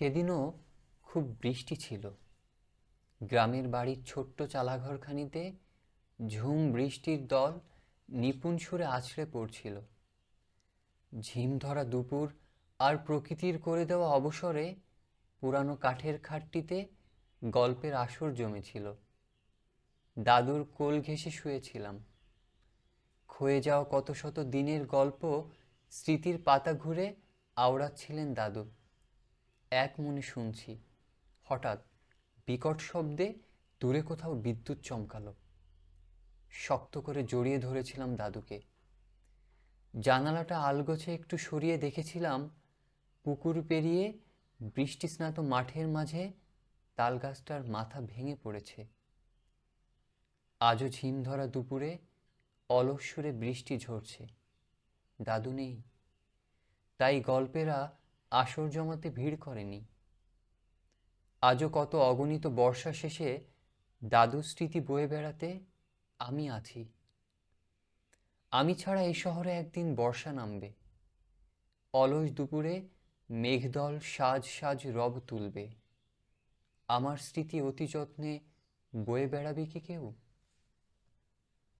সেদিনও খুব বৃষ্টি ছিল। গ্রামের বাড়ির ছোট্ট চালাঘরখানিতে ঝুম বৃষ্টির দল নিপুণ সুরে আছড়ে পড়ছিল। ঝিম ধরা দুপুর আর প্রকৃতির করে দেওয়া অবসরে পুরানো কাঠের খাটটিতে গল্পের আসর জমেছিল। দাদুর কোল ঘেঁষে শুয়েছিলাম। ক্ষয়ে যাওয়া কত শত দিনের গল্প স্মৃতির পাতা ঘুরে আওড়াচ্ছিলেন দাদু। এক মনে শুনছি, হঠাৎ বিকট শব্দে দূরে কোথাও বিদ্যুৎ চমকালো। শক্ত করে জড়িয়ে ধরেছিলাম দাদুকে। জানালাটা আলগোছে একটু সরিয়ে দেখেছিলাম, পুকুর পেরিয়ে বৃষ্টিস্নাত মাঠের মাঝে তালগাছটার মাথা ভেঙে পড়েছে। আজও ঝিম ধরা দুপুরে অলস বৃষ্টি ঝরছে। দাদু নেই। তাই গল্পেরা আসর জমাতে ভিড় করেনি। আজও কত অগণিত বর্ষা শেষে দাদু স্মৃতি বয়ে বেড়াতে আমি আছি। আমি ছাড়া এই শহরে একদিন বর্ষা নামবে। অলস দুপুরে মেঘদল সাজ সাজ রব তুলবে। আমার স্মৃতি অতি যত্নে বয়ে বেড়াবে কি কেউ?